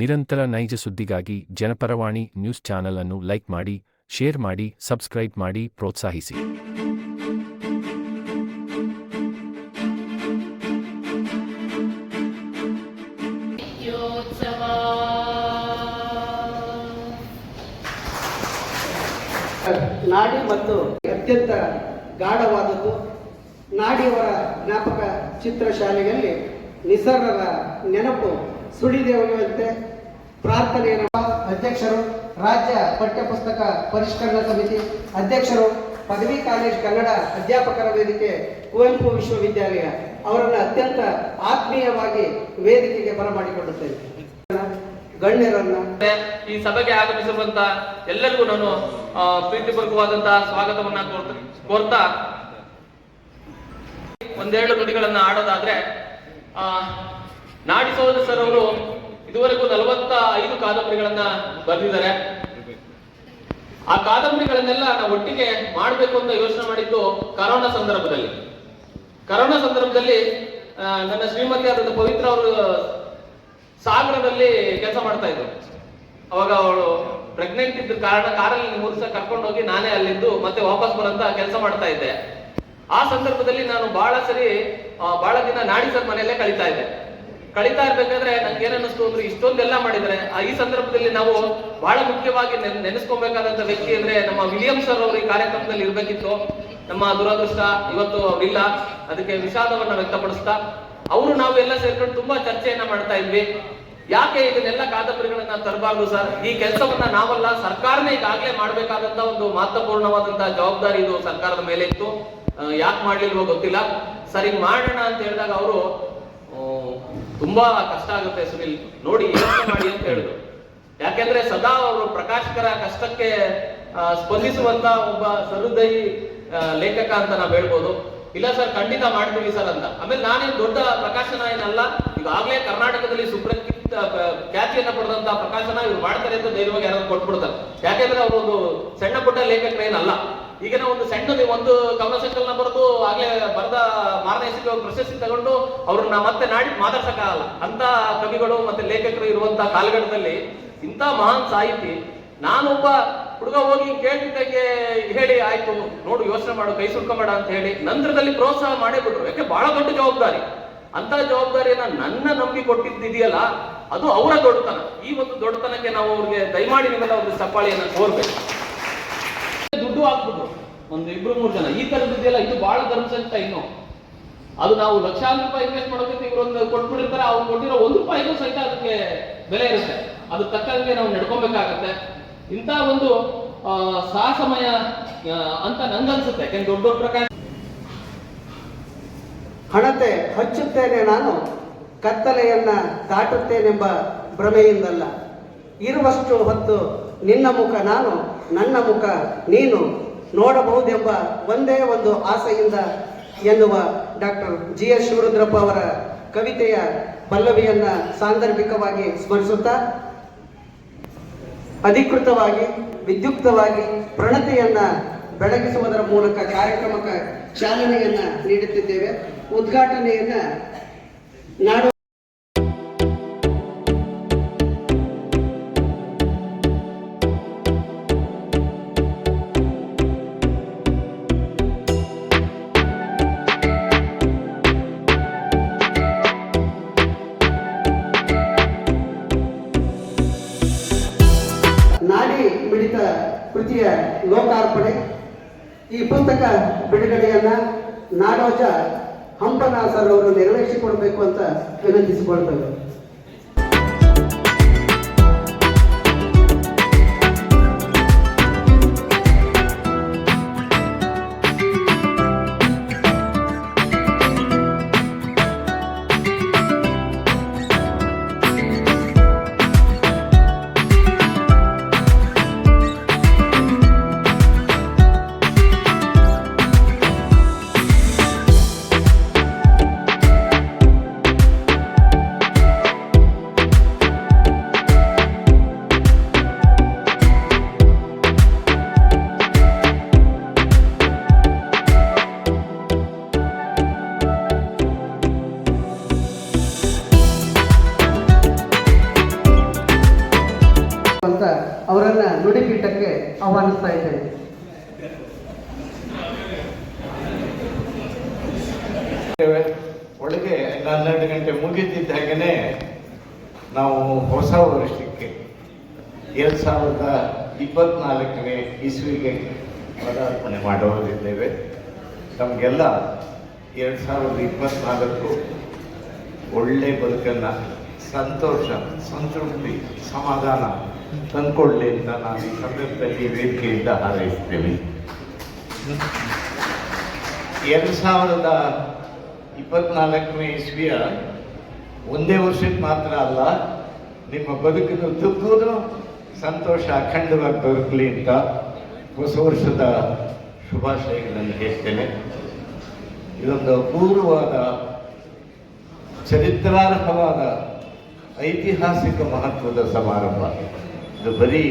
ನಿರಂತರ ನೈಜ ಸುದ್ದಿಗಾಗಿ ಜನಪರವಾಣಿ ನ್ಯೂಸ್ ಚಾನೆಲ್ ಅನ್ನು ಲೈಕ್ ಮಾಡಿ, ಶೇರ್ ಮಾಡಿ, ಸಬ್ಸ್ಕ್ರೈಬ್ ಮಾಡಿ ಪ್ರೋತ್ಸಾಹಿಸಿ. ನಾಡಿ ಮತ್ತು ಅತ್ಯಂತ ಗಾಢವಾದದ್ದು ನಾಡಿಯವರ ಜ್ಞಾಪಕ ಚಿತ್ರಶಾಲೆಯಲ್ಲಿ ನಿಸರ್ಗದ ನೆನಪು ಸುಳಿದೇವರಂತೆ ಪ್ರಾರ್ಥನೆಯನ್ನು ಅಧ್ಯಕ್ಷರು ರಾಜ್ಯ ಪಠ್ಯಪುಸ್ತಕ ಪರಿಷ್ಕರಣಾ ಸಮಿತಿ ಅಧ್ಯಕ್ಷರು ಪದವಿ ಕಾಲೇಜ್ ಕನ್ನಡ ಅಧ್ಯಾಪಕರ ವೇದಿಕೆ ಕುವೆಂಪು ವಿಶ್ವವಿದ್ಯಾಲಯ ಅವರನ್ನು ಅತ್ಯಂತ ಆತ್ಮೀಯವಾಗಿ ವೇದಿಕೆಗೆ ಬರಮಾಡಿಕೊಳ್ಳುತ್ತೇನೆ. ಗಣ್ಯರನ್ನ ಈ ಸಭೆಗೆ ಆಗಮಿಸಿರುವಂತ ಎಲ್ಲರಿಗೂ ನಾನು ಪ್ರೀತಿಪೂರ್ವಕವಾದಂತಹ ಸ್ವಾಗತವನ್ನ ಕೋರ್ತ- ಒಂದೆರಡು ನುಡಿಗಳನ್ನ ಆಡೋದಾದ್ರೆ ಆ, ನಾಡಿ ಸಹೋದರ ಸರ್ ಅವರು ಇದುವರೆಗೂ ನಲವತ್ತ ಐದು ಕಾದಂಬರಿಗಳನ್ನ ಬರೆದಿದ್ದಾರೆ. ಆ ಕಾದಂಬರಿಗಳನ್ನೆಲ್ಲ ನಾವು ಒಟ್ಟಿಗೆ ಮಾಡಬೇಕು ಅಂತ ಯೋಚನೆ ಮಾಡಿದ್ದು ಕರೋನಾ ಸಂದರ್ಭದಲ್ಲಿ. ಕರೋನಾ ಸಂದರ್ಭದಲ್ಲಿ ನನ್ನ ಶ್ರೀಮತಿ ಆದಂತ ಪವಿತ್ರ ಅವರು ಸಾಗರದಲ್ಲಿ ಕೆಲಸ ಮಾಡ್ತಾ ಇದ್ರು. ಅವಾಗ ಅವಳು ಪ್ರೆಗ್ನೆಂಟ್ ಇದ್ದ ಕಾರಣ ಕಾರಲ್ಲಿ ಮೂರು ಕರ್ಕೊಂಡು ಹೋಗಿ ನಾನೇ ಅಲ್ಲಿದ್ದು ಮತ್ತೆ ವಾಪಸ್ ಬರಂತ ಕೆಲಸ ಮಾಡ್ತಾ ಇದ್ದೆ. ಆ ಸಂದರ್ಭದಲ್ಲಿ ನಾನು ಬಹಳ ಸರಿ ಬಹಳ ದಿನ ನಾಡಿ ಸರ್ ಮನೆಯಲ್ಲೇ ಕಳೀತಾ ಇದ್ದೆ. ಕಳೀತಾ ಇರ್ಬೇಕಾದ್ರೆ ನಂಗೆ ಏನನ್ನಿಸ್ತು ಅಂದ್ರೆ ಇಷ್ಟೊಂದೆಲ್ಲ ಮಾಡಿದ್ರೆ ಈ ಸಂದರ್ಭದಲ್ಲಿ ನಾವು ಬಹಳ ಮುಖ್ಯವಾಗಿ ನೆನ್- ನೆನೆಸ್ಕೊಬೇಕಾದಂತ ವ್ಯಕ್ತಿ ಅಂದ್ರೆ ನಮ್ಮ ವಿಲಿಯಂ ಸರ್ ಅವರು ಈ ಕಾರ್ಯಕ್ರಮದಲ್ಲಿ ಇರ್ಬೇಕಿತ್ತು. ನಮ್ಮ ದುರದೃಷ್ಟ, ಇವತ್ತು ಅವರಿಲ್ಲ. ಅದಕ್ಕೆ ವಿಷಾದವನ್ನ ವ್ಯಕ್ತಪಡಿಸ್ತಾ ಅವರು ನಾವೆಲ್ಲ ಸೇರ್ಕೊಂಡು ತುಂಬಾ ಚರ್ಚೆಯನ್ನ ಮಾಡ್ತಾ ಇದ್ವಿ. ಯಾಕೆ ಇದನ್ನೆಲ್ಲ ಕಾದಂಬರಿಗಳನ್ನ ತರಬಾರ್ದು ಸರ್? ಈ ಕೆಲಸವನ್ನ ನಾವಲ್ಲ, ಸರ್ಕಾರನೇ ಈಗಾಗಲೇ ಮಾಡ್ಬೇಕಾದಂತ ಒಂದು ಮಹತ್ವಪೂರ್ಣವಾದಂತಹ ಜವಾಬ್ದಾರಿ ಇದು ಸರ್ಕಾರದ ಮೇಲೆ ಇತ್ತು. ಯಾಕೆ ಮಾಡ್ಲಿಲ್ವೋ ಗೊತ್ತಿಲ್ಲ. ಸರಿ, ಮಾಡೋಣ ಅಂತ ಹೇಳಿದಾಗ ಅವರು ತುಂಬಾ ಕಷ್ಟ ಆಗುತ್ತೆ ಸುನಿಲ್. ನೋಡಿ ಮಾಡಿ ಅಂತ ಹೇಳಿದ್ರು. ಯಾಕೆಂದ್ರೆ ಸದಾ ಅವರು ಪ್ರಕಾಶಕರ ಕಷ್ಟಕ್ಕೆ ಸ್ಪಂದಿಸುವಂತ ಒಬ್ಬ ಸಹೃದಯಿ ಲೇಖಕ ಅಂತ ನಾವ್ ಹೇಳ್ಬೋದು. ಇಲ್ಲ ಸರ್, ಖಂಡಿತ ಮಾಡ್ತೀವಿ ಸರ್ ಅಂತ. ಆಮೇಲೆ ನಾನೇನ್ ದೊಡ್ಡ ಪ್ರಕಾಶನ ಏನಲ್ಲ ಈಗಾಗಲೇ ಕರ್ನಾಟಕದಲ್ಲಿ ಸುಪ್ರಸಿದ್ಧ ಖ್ಯಾತಿಯನ್ನು ಪಡೆದಂತ ಪ್ರಕಾಶನ ಇವ್ರು ಮಾಡ್ತಾರೆ ಅಂತ ಧೈರ್ಯವಾಗಿ ಯಾರಾದ್ರು ಕೊಟ್ಬಿಡ್ತಾರೆ. ಯಾಕೆಂದ್ರೆ ಅವರು ಒಂದು ಸಣ್ಣ ಪುಟ್ಟ ಲೇಖಕರೇನಲ್ಲ. ಈಗಿನ ಒಂದು ಸಣ್ಣ ಒಂದು ಕವನ ಸಂಕಲನ ಬರೆದು ಮಾರ್ಗದರ್ಶಕ ಪ್ರಶಸ್ತಿ ತಗೊಂಡು ಅವ್ರನ್ನ ಮತ್ತೆ ನಾಡಿ, ಮಾತಾಡ್ಸಕ್ಕಾಗಲ್ಲ. ಅಂತ ಕವಿಗಳು ಮತ್ತೆ ಲೇಖಕರು ಇರುವಂತಹ ಕಾಲಘಟ್ಟದಲ್ಲಿ ಇಂಥ ಮಹಾನ್ ಸಾಹಿತಿ, ನಾನೊಬ್ಬ ಹುಡುಗ ಹೋಗಿ ಕೇಳ್ತಿದ್ದಂಗೆ ಹೇಳಿ, ಆಯ್ತು, ನೋಡು, ಯೋಚನೆ ಮಾಡು, ಕೈ ಸುಡ್ಕೊಂಬೇಡ ಅಂತ ಹೇಳಿ ನಂತರದಲ್ಲಿ ಪ್ರೋತ್ಸಾಹ ಮಾಡೇ ಬಿಟ್ರು. ಯಾಕೆ? ಬಹಳ ದೊಡ್ಡ ಜವಾಬ್ದಾರಿ. ಅಂತ ಜವಾಬ್ದಾರಿಯನ್ನ ನನ್ನ ನಂಬಿ ಕೊಟ್ಟಿದ್ದಿದೆಯಲ್ಲ, ಅದು ಅವರ ದೊಡ್ಡತನ. ಈ ಒಂದು ದೊಡ್ಡತನಕ್ಕೆ ನಾವು ಅವ್ರಿಗೆ ದಯಮಾಡಿ ನಿಮ್ಮೆಲ್ಲ ಒಂದು ಚಪ್ಪಾಳಿಯನ್ನ ತೋರ್ಬೇಕು. ದುಡ್ಡು ಹಾಕ್ಬಿಟ್ರು ಒಂದು ಇಬ್ರು ಮೂರು ಜನ. ಈ ತರದ ಇದೆಯಲ್ಲ, ಇದು ಬಹಳ ಧರ್ಮಸಂಕಟ ಇನ್ನು. ಅದು ನಾವು ಲಕ್ಷಾಂತರ ರೂಪಾಯಿ ಇನ್ವೆಸ್ಟ್ ಮಾಡೋದಕ್ಕೆ ಒಂದು ಕೊಟ್ಬಿಟ್ಟಿರ್ತಾರೆ, ಅವ್ರು ಕೊಟ್ಟಿರೋ ಒಂದು ರೂಪಾಯಿಗೂ ಸಹಿತ ಅದಕ್ಕೆ ಬೆಲೆ ಇರುತ್ತೆ. ಅದು ತಕ್ಕಂಗೆ ನಾವು ನಡ್ಕೊಬೇಕಾಗತ್ತೆ. ಇಂಥ ಒಂದು ಸಾಹಸಮಯ ಅಂತ ನಂಗನ್ಸುತ್ತೆ. ಯಾಕೆಂದ್ರೆ ದೊಡ್ಡ ದೊಡ್ಡ ಪ್ರಕಾರ ಹಣತೆ ಹಚ್ಚುತ್ತೇನೆ ನಾನು, ಕತ್ತಲೆಯನ್ನ ದಾಟುತ್ತೇನೆಂಬ ಭ್ರಮೆಯಿಂದಲ್ಲ. ಇರುವಷ್ಟು ಹೊತ್ತು ನಿನ್ನ ಮುಖ ನಾನು, ನನ್ನ ಮುಖ ನೀನು. ನೋಡಬಹುದೆಂಬ ಒಂದೇ ಒಂದು ಆಸೆಯಿಂದ ಎನ್ನುವ ಡಾಕ್ಟರ್ ಜಿ ಎಸ್ ಶಿವರುದ್ರಪ್ಪ ಅವರ ಕವಿತೆಯ ಪಲ್ಲವಿಯನ್ನ ಸಾಂದರ್ಭಿಕವಾಗಿ ಸ್ಮರಿಸುತ್ತಾ, ಅಧಿಕೃತವಾಗಿ, ವಿದ್ಯುಕ್ತವಾಗಿ ಪ್ರಣತೆಯನ್ನ ಬೆಳಗಿಸುವುದರ ಮೂಲಕ ಕಾರ್ಯಕ್ರಮಕ್ಕೆ ಚಾಲನೆಯನ್ನ ನೀಡುತ್ತಿದ್ದೇವೆ. ಉದ್ಘಾಟನೆಯನ್ನ ನಾಡು ಲೋಕಾರ್ಪಣೆ ಈ ಪುಸ್ತಕ ಬಿಡುಗಡೆಯನ್ನ ನಾಡೋಜ ಹಂಪನಾಸರ್ ಅವರು ನೆರವೇರಿಸಿಕೊಡ್ಬೇಕು ಅಂತ ವಿನಂತಿಸಿಕೊಳ್ತೇವೆ ಹನ್ನೆರಡು ಗಂಟೆ ಮುಗಿದಿದ್ದ ಹಾಗೆಯೇ ನಾವು ಹೊಸ ವರ್ಷಕ್ಕೆ ಎರಡು ಸಾವಿರದ ಇಪ್ಪತ್ನಾಲ್ಕನೇ ಇಸ್ವಿಗೆ ಪದಾರ್ಪಣೆ ಮಾಡುವುದಿದ್ದೇವೆ. ತಮಗೆಲ್ಲ ಎರಡು ಸಾವಿರದ ಇಪ್ಪತ್ನಾಲ್ಕು ಒಳ್ಳೆ ಬದುಕನ್ನು, ಸಂತೋಷ, ಸಂತೃಪ್ತಿ, ಸಮಾಧಾನ ತಂದ್ಕೊಳ್ಳಿ ಅಂತ ನಾನು ಈ ಸಂದರ್ಭದಲ್ಲಿ ವೇದಿಕೆಯಿಂದ ಹಾರೈಸ್ತೇನೆ ಎರಡು ಸಾವಿರದ ಇಪ್ಪತ್ನಾಲ್ಕನೇ ಇಸ್ವಿಯ ಒಂದೇ ವರ್ಷಕ್ಕೆ ಮಾತ್ರ ಅಲ್ಲ, ನಿಮ್ಮ ಬದುಕಿನ ಉದ್ದಕ್ಕೂ ಸಂತೋಷ, ಅಖಂಡವಾಗಿ ಬದುಕಲಿ ಅಂತ ಹೊಸ ವರ್ಷದ ಶುಭಾಶಯಗಳನ್ನು ಹೇಳ್ತೇನೆ. ಇದೊಂದು ಅಪೂರ್ವವಾದ, ಚರಿತ್ರಾರ್ಹವಾದ ಐತಿಹಾಸಿಕ ಮಹತ್ವದ ಸಮಾರಂಭ. ಇದು ಬರೀ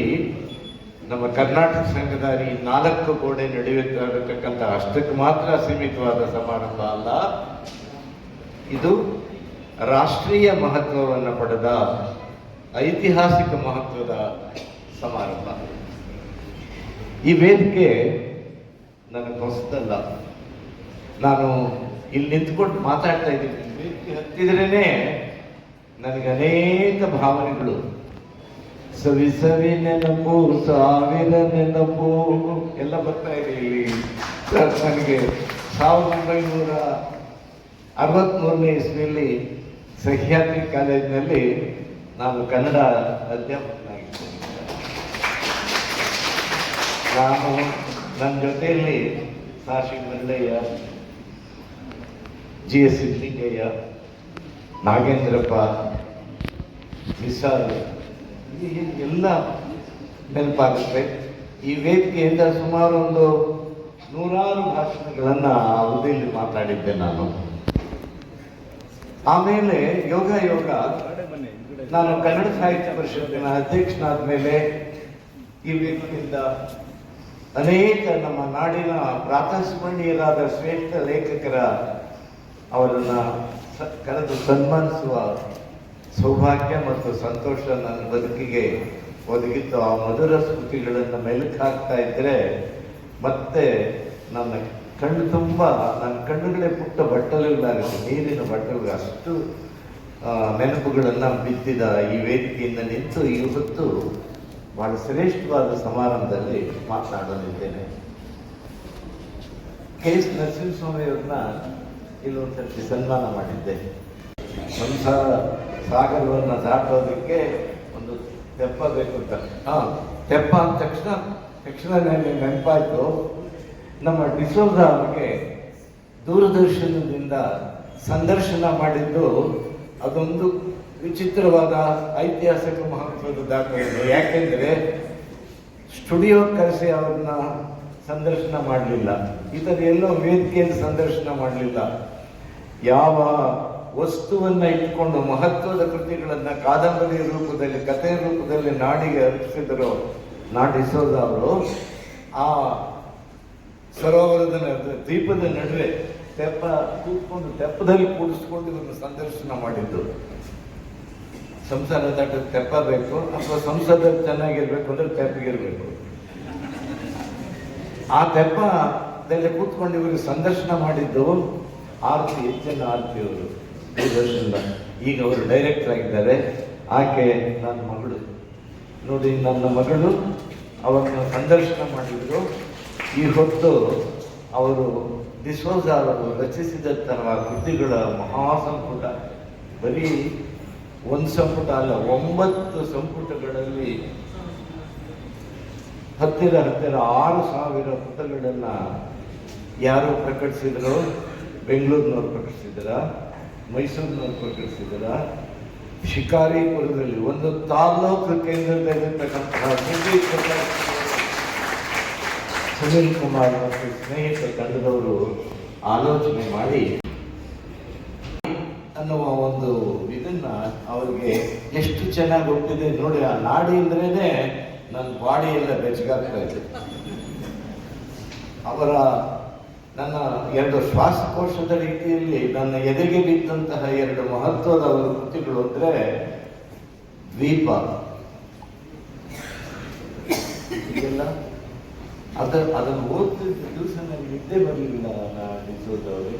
ನಮ್ಮ ಕರ್ನಾಟಕ ಸಂಘದ ಈ ನಾಲ್ಕು ಗೋಡೆ ನಡೆಯುತ್ತಿರತಕ್ಕಂಥ ಅಷ್ಟಕ್ಕೆ ಮಾತ್ರ ಸೀಮಿತವಾದ ಸಮಾರಂಭ ಅಲ್ಲ. ಇದು ರಾಷ್ಟ್ರೀಯ ಮಹತ್ವವನ್ನು ಪಡೆದ ಐತಿಹಾಸಿಕ ಮಹತ್ವದ ಸಮಾರಂಭ. ಈ ವೇದಿಕೆ ನನಗೆ ಹೊಸದಲ್ಲ. ನಾನು ಇಲ್ಲಿ ನಿಂತ್ಕೊಂಡು ಮಾತಾಡ್ತಾ ಇದ್ದೀನಿ. ವೇದಿಕೆ ಹತ್ತಿದ್ರೇ ನನಗೆ ಅನೇಕ ಭಾವನೆಗಳು. ಸವಿ ಸವಿ ನೆನಪು ಸಾವಿರ ನೆನಪು ಎಲ್ಲ ಬರ್ತಾ ಇದೆ ಇಲ್ಲಿ. ನನಗೆ ಸಾವಿರದ ಒಂಬೈನೂರ ಅರವತ್ತ್ಮೂರನೇ ಇಸ್ವಿಯಲ್ಲಿ ಸಹ್ಯಾದ್ರಿ ಕಾಲೇಜಿನಲ್ಲಿ ನಾನು ಕನ್ನಡ ಅಧ್ಯಾಪಕನಾಗಿದ್ದೇನೆ. ನಾನು ನನ್ನ ಜೊತೆಯಲ್ಲಿ ಸಾಶಿ ಮಲ್ಲಯ್ಯ ಜಿ ಎಸ್ ಸಿದ್ದಲಿಂಗಯ್ಯ ನಾಗೇಂದ್ರಪ್ಪ, ನಿಸಾರ್ ಎಲ್ಲ ನೆನಪಾಗುತ್ತೆ. ಈ ವೇದಿಕೆಯಿಂದ ಸುಮಾರು ಒಂದು ನೂರಾರು ಭಾಷಣಗಳನ್ನು ಅವಧಿಯಲ್ಲಿ ಮಾತಾಡಿದ್ದೆ ನಾನು. ಆಮೇಲೆ ಯೋಗ ಯೋಗ. ನಾನು ಕನ್ನಡ ಸಾಹಿತ್ಯ ಪರಿಷತ್ತಿನ ಅಧ್ಯಕ್ಷನಾದ ಮೇಲೆ ಈ ವೇದಿಕೆಯಿಂದ ಅನೇಕ ನಮ್ಮ ನಾಡಿನ ಪ್ರಾತಸ್ಮರಣೀಯರಾದ ಶ್ರೇಷ್ಠ ಲೇಖಕರ ಅವರನ್ನ ಕರೆದು ಸನ್ಮಾನಿಸುವ ಸೌಭಾಗ್ಯ ಮತ್ತು ಸಂತೋಷ ನನ್ನ ಬದುಕಿಗೆ ಒದಗಿತ್ತು ಆ ಮಧುರ ಸ್ಮೃತಿಗಳನ್ನು ಮೆಲುಕು ಹಾಕ್ತಾ ಇದ್ರೆ ಮತ್ತೆ ನನ್ನ ಕಣ್ಣು ತುಂಬ, ನನ್ನ ಕಣ್ಣುಗಳೇ ಪುಟ್ಟ ಬಟ್ಟಲುಗಳಾಗುತ್ತೆ. ನೀರಿನ ಬಟ್ಟಲುಗಳು ಅಷ್ಟು ನೆನಪುಗಳನ್ನು ಬಿದ್ದಿದ ಈ ವೇದಿಕೆಯಿಂದ ನಿಂತು ಇವತ್ತು ಬಹಳ ಶ್ರೇಷ್ಠವಾದ ಸಮಾರಂಭದಲ್ಲಿ ಮಾತನಾಡಲಿದ್ದೇನೆ. ಕೆ ಎಸ್ ನರಸಿಂಹಸ್ವಾಮಿಯವ್ರನ್ನ ಇಲ್ಲೊಂದು ಸರ್ತಿ ಸನ್ಮಾನ ಮಾಡಿದ್ದೆ ಸಂಸಾರ ಸಾಗರವನ್ನು ದಾಟೋದಕ್ಕೆ ಒಂದು ತೆಪ್ಪ ಬೇಕು ಅಂತ ಹಾಂ, ತೆಪ್ಪ ಅಂದ ತಕ್ಷಣ ತಕ್ಷಣ ನನಗೆ ನೆನಪಾಯಿತು, ನಮ್ಮ ಡಿಸೋಜ ಅವರಿಗೆ ದೂರದರ್ಶನದಿಂದ ಸಂದರ್ಶನ ಮಾಡಿದ್ದು ಅದೊಂದು ವಿಚಿತ್ರವಾದ ಐತಿಹಾಸಿಕ ಮಹತ್ವದ ದಾಖಲೆ ಯಾಕೆಂದರೆ ಸ್ಟುಡಿಯೋ ಕರೆಸಿ ಅವ್ರನ್ನ ಸಂದರ್ಶನ ಮಾಡಲಿಲ್ಲ. ಈ ಥರ ಎಲ್ಲೋ ವೇದಿಕೆಯಲ್ಲಿ ಸಂದರ್ಶನ ಮಾಡಲಿಲ್ಲ. ಯಾವ ವಸ್ತುವನ್ನ ಇಟ್ಕೊಂಡು ಮಹತ್ವದ ಕೃತಿಗಳನ್ನ ಕಾದಂಬರಿ ರೂಪದಲ್ಲಿ ಕಥೆ ರೂಪದಲ್ಲಿ ನಾಡಿಗೆ ಅರ್ಪಿಸಿದರು ನಾಡಿಸೋದ ಅವರು. ಆ ಸರೋವರದ ದ್ವೀಪದ ನಡುವೆ ತೆಪ್ಪ ಕೂತ್ಕೊಂಡು, ತೆಪ್ಪದಲ್ಲಿ ಕೂಡಿಸ್ಕೊಂಡು ಇವರನ್ನು ಸಂದರ್ಶನ ಮಾಡಿದ್ದು. ಸಂಸಾರ ದಾಟದ ತೆಪ್ಪ ಬೇಕು, ಅಥವಾ ಸಂಸದ ಚೆನ್ನಾಗಿರ್ಬೇಕು ಅಂದ್ರೆ ತೆಪ್ಪಗಿರ್ಬೇಕು ಆ ತೆಪ್ಪದಲ್ಲಿ ಕೂತ್ಕೊಂಡು ಇವರು ಸಂದರ್ಶನ ಮಾಡಿದ್ದು ಆರತಿ, ಹೆಚ್ಚಿನ ಆರ್ತಿ ಈಗ ಅವರು ಡೈರೆಕ್ಟರ್ ಆಗಿದ್ದಾರೆ. ಆಕೆ ನನ್ನ ಮಗಳು. ನೋಡಿ, ನನ್ನ ಮಗಳು ಅವರನ್ನು ಸಂದರ್ಶನ ಮಾಡಿದ್ರು. ಈ ಹೊತ್ತು ಅವರು ಅವರು ರಚಿಸಿದಂತಹ ಕೃತಿಗಳ ಮಹಾಸಂಪುಟ. ಬರೀ ಒಂದು ಸಂಪುಟ ಅಲ್ಲ, ಒಂಬತ್ತು ಸಂಪುಟಗಳಲ್ಲಿ ಹತ್ತಿರ ಹತ್ತಿರ ಆರು ಸಾವಿರ ಪುಟಗಳನ್ನು ಯಾರು ಪ್ರಕಟಿಸಿದ್ರು? ಬೆಂಗಳೂರಿನವ್ರು ಪ್ರಕಟಿಸಿದ್ರ? ಮೈಸೂರಿನವ್ರು ಪ್ರಕಟಿಸಿದ್ರ ಶಿಕಾರಿಪುರದಲ್ಲಿ ಒಂದು ತಾಲೂಕು ಕೇಂದ್ರದಲ್ಲಿರ್ತಕ್ಕಂತಹ ಸುದೀಪ್ ಪ್ರಕಾಶ್ ಸುನೀಲ್ ಕುಮಾರ್ ಮತ್ತು ಸ್ನೇಹಿತ ತಂಡದವರು ಆಲೋಚನೆ ಮಾಡಿ ಅನ್ನುವ ಒಂದು ಇದನ್ನ ಅವರಿಗೆ ಎಷ್ಟು ಚೆನ್ನಾಗಿ ಗೊತ್ತಿದೆ ನೋಡಿ, ಆ ನಾಡಿ ಅಂದ್ರೇನೆ ನನ್ನ ಬಾಡಿ ಎಲ್ಲ ಬೆಚ್ಚಗಾಗ್ತಾ ಇದೆ. ಅವರ ನನ್ನ ಎರಡು ಶ್ವಾಸಕೋಶದ ರೀತಿಯಲ್ಲಿ ನನ್ನ ಎದೆಗೆ ಬಿದ್ದಂತಹ ಎರಡು ಮಹತ್ವದ ವೃತ್ತಿಗಳು ಅಂದರೆ ದ್ವೀಪ. ಇದೆಲ್ಲ? ಅದರ ಅದನ್ನು ಓದ್ತಿದ್ದ ದಿವಸ ನನಗೆ ನಿದ್ದೆ ಬರಲಿಲ್ಲ ಡಿಸೋದವರು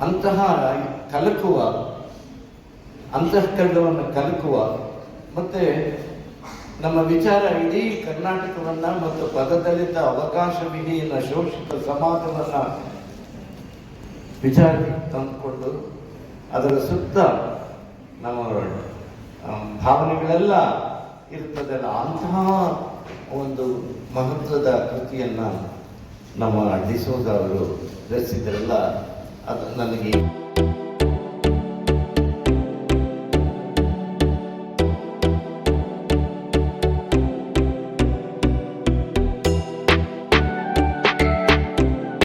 ಅಂತಹ ಕಲಕುವ, ಅಂತಃಕರಣವನ್ನು ಕಲಕುವ, ಮತ್ತೆ ನಮ್ಮ ವಿಚಾರ ಇಡೀ ಕರ್ನಾಟಕವನ್ನ ಮತ್ತು ಪದದಲ್ಲಿದ್ದ ಅವಕಾಶ ವಿಧಿಯನ್ನ ಶೋಷಿತ ಸಮಾಜವನ್ನ ವಿಚಾರ ತಂದುಕೊಂಡು ಅದರ ಸುತ್ತ ನಮ್ಮ ಭಾವನೆಗಳೆಲ್ಲ ಇರ್ತದಲ್ಲ ಅಂತಹ ಒಂದು ಮಹತ್ವದ ಕೃತಿಯನ್ನ ನಮ್ಮ ಡಿಸೋದವರು ರಚಿಸಿದ್ರಲ್ಲ ಅದು ನನಗೆ